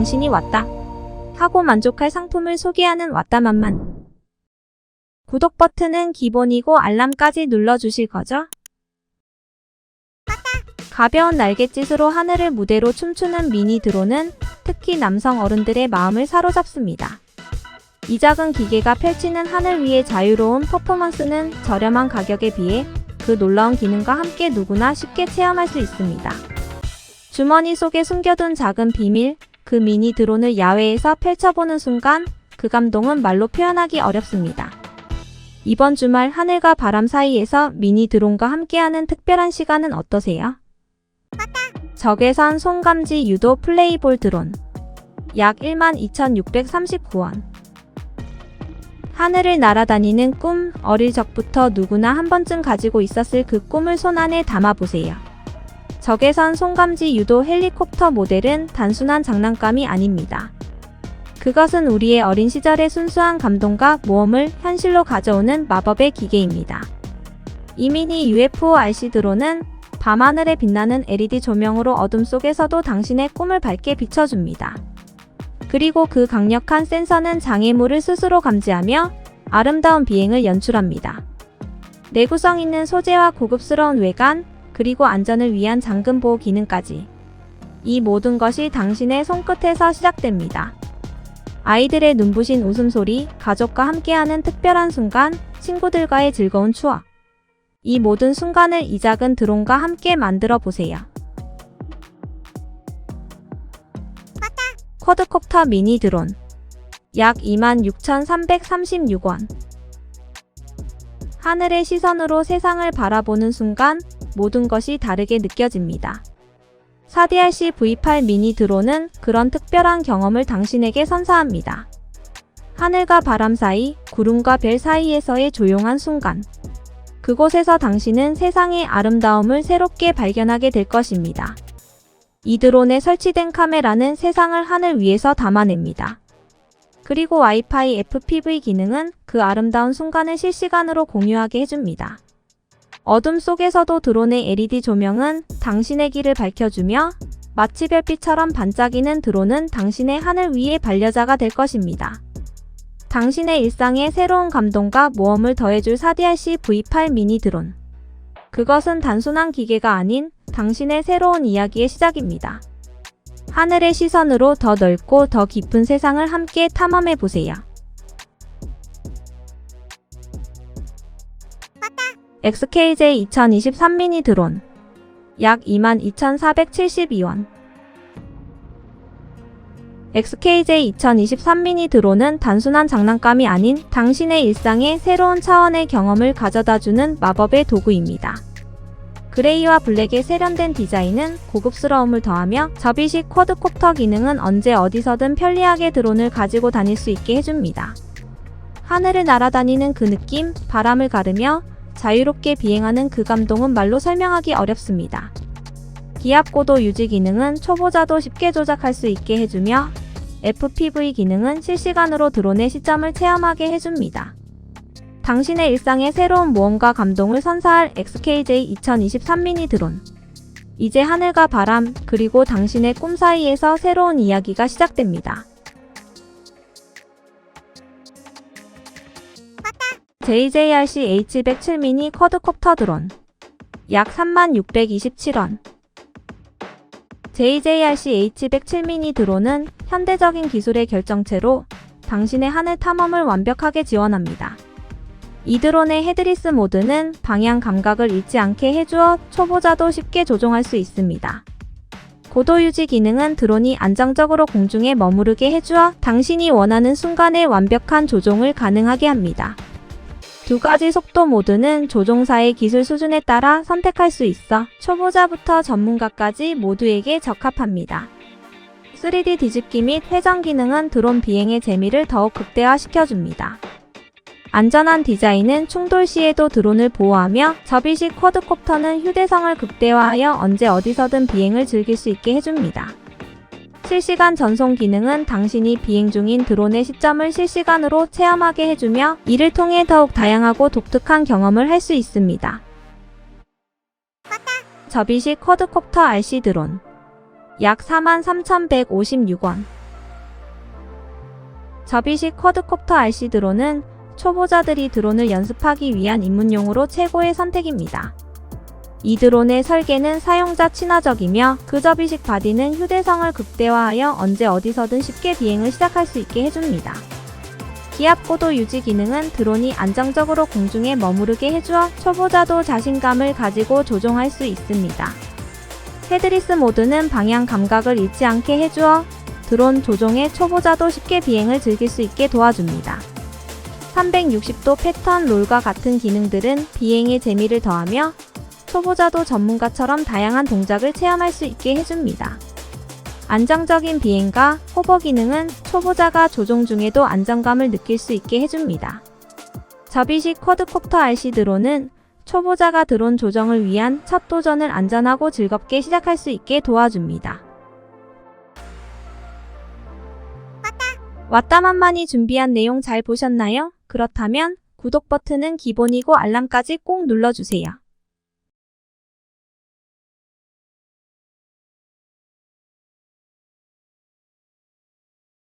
당신이 왔다. 하고 만족할 상품을 소개하는 왔다만만. 구독 버튼은 기본이고 알람까지 눌러주실 거죠? 가벼운 날갯짓으로 하늘을 무대로 춤추는 미니 드론은 특히 남성 어른들의 마음을 사로잡습니다. 이 작은 기계가 펼치는 하늘 위의 자유로운 퍼포먼스는 저렴한 가격에 비해 그 놀라운 기능과 함께 누구나 쉽게 체험할 수 있습니다. 주머니 속에 숨겨둔 작은 비밀, 그 미니 드론을 야외에서 펼쳐보는 순간 그 감동은 말로 표현하기 어렵습니다. 이번 주말 하늘과 바람 사이에서 미니 드론과 함께하는 특별한 시간은 어떠세요? 적외선 손감지 유도 플레이볼 드론 약 12,639원 하늘을 날아다니는 꿈 어릴 적부터 누구나 한 번쯤 가지고 있었을 그 꿈을 손안에 담아보세요. 적외선 손감지 유도 헬리콥터 모델은 단순한 장난감이 아닙니다. 그것은 우리의 어린 시절의 순수한 감동과 모험을 현실로 가져오는 마법의 기계입니다. 이 미니 UFO RC 드론은 밤하늘에 빛나는 LED 조명으로 어둠 속에서도 당신의 꿈을 밝게 비춰줍니다. 그리고 그 강력한 센서는 장애물을 스스로 감지하며 아름다운 비행을 연출합니다. 내구성 있는 소재와 고급스러운 외관, 그리고 안전을 위한 잠금 보호 기능까지. 이 모든 것이 당신의 손끝에서 시작됩니다. 아이들의 눈부신 웃음소리, 가족과 함께하는 특별한 순간, 친구들과의 즐거운 추억. 이 모든 순간을 이 작은 드론과 함께 만들어 보세요. 쿼드콥터 미니 드론. 약 26,336원. 하늘의 시선으로 세상을 바라보는 순간 모든 것이 다르게 느껴집니다. 4DRC V8 미니 드론은 그런 특별한 경험을 당신에게 선사합니다. 하늘과 바람 사이, 구름과 별 사이에서의 조용한 순간. 그곳에서 당신은 세상의 아름다움을 새롭게 발견하게 될 것입니다. 이 드론에 설치된 카메라는 세상을 하늘 위에서 담아냅니다. 그리고 와이파이 FPV 기능은 그 아름다운 순간을 실시간으로 공유하게 해줍니다. 어둠 속에서도 드론의 LED 조명은 당신의 길을 밝혀주며 마치 별빛처럼 반짝이는 드론은 당신의 하늘 위의 반려자가 될 것입니다. 당신의 일상에 새로운 감동과 모험을 더해줄 4DRC V8 미니 드론. 그것은 단순한 기계가 아닌 당신의 새로운 이야기의 시작입니다. 하늘의 시선으로 더 넓고 더 깊은 세상을 함께 탐험해 보세요. XKJ 2023 미니 드론 약 22,472원 XKJ 2023 미니 드론은 단순한 장난감이 아닌 당신의 일상에 새로운 차원의 경험을 가져다주는 마법의 도구입니다. 그레이와 블랙의 세련된 디자인은 고급스러움을 더하며 접이식 쿼드콥터 기능은 언제 어디서든 편리하게 드론을 가지고 다닐 수 있게 해줍니다. 하늘을 날아다니는 그 느낌, 바람을 가르며 자유롭게 비행하는 그 감동은 말로 설명하기 어렵습니다. 기압 고도 유지 기능은 초보자도 쉽게 조작할 수 있게 해주며 FPV 기능은 실시간으로 드론의 시점을 체험하게 해줍니다. 당신의 일상에 새로운 모험과 감동을 선사할 XKJ 2023 미니 드론. 이제 하늘과 바람, 그리고 당신의 꿈 사이에서 새로운 이야기가 시작됩니다. JJRC H107 미니 쿼드콥터 드론. 약 3627원. JJRC H107 미니 드론은 현대적인 기술의 결정체로 당신의 하늘 탐험을 완벽하게 지원합니다. 이 드론의 헤드리스 모드는 방향 감각을 잃지 않게 해주어 초보자도 쉽게 조종할 수 있습니다. 고도 유지 기능은 드론이 안정적으로 공중에 머무르게 해주어 당신이 원하는 순간에 완벽한 조종을 가능하게 합니다. 두 가지 속도 모드는 조종사의 기술 수준에 따라 선택할 수 있어 초보자부터 전문가까지 모두에게 적합합니다. 3D 뒤집기 및 회전 기능은 드론 비행의 재미를 더욱 극대화시켜줍니다. 안전한 디자인은 충돌 시에도 드론을 보호하며 접이식 쿼드콥터는 휴대성을 극대화하여 언제 어디서든 비행을 즐길 수 있게 해줍니다. 실시간 전송 기능은 당신이 비행 중인 드론의 시점을 실시간으로 체험하게 해주며 이를 통해 더욱 다양하고 독특한 경험을 할 수 있습니다. 접이식 쿼드콥터 RC 드론 약 43,156원 접이식 쿼드콥터 RC 드론은 초보자들이 드론을 연습하기 위한 입문용으로 최고의 선택입니다. 이 드론의 설계는 사용자 친화적이며 그 접이식 바디는 휴대성을 극대화하여 언제 어디서든 쉽게 비행을 시작할 수 있게 해줍니다. 기압 고도 유지 기능은 드론이 안정적으로 공중에 머무르게 해주어 초보자도 자신감을 가지고 조종할 수 있습니다. 헤드리스 모드는 방향 감각을 잃지 않게 해주어 드론 조종에 초보자도 쉽게 비행을 즐길 수 있게 도와줍니다. 360도 패턴 롤과 같은 기능들은 비행의 재미를 더하며 초보자도 전문가처럼 다양한 동작을 체험할 수 있게 해줍니다. 안정적인 비행과 호버 기능은 초보자가 조종 중에도 안정감을 느낄 수 있게 해줍니다. 접이식 쿼드콥터 RC 드론은 초보자가 드론 조정을 위한 첫 도전을 안전하고 즐겁게 시작할 수 있게 도와줍니다. 왔다만만이 준비한 내용 잘 보셨나요? 그렇다면 구독 버튼은 기본이고 알람까지 꼭 눌러주세요.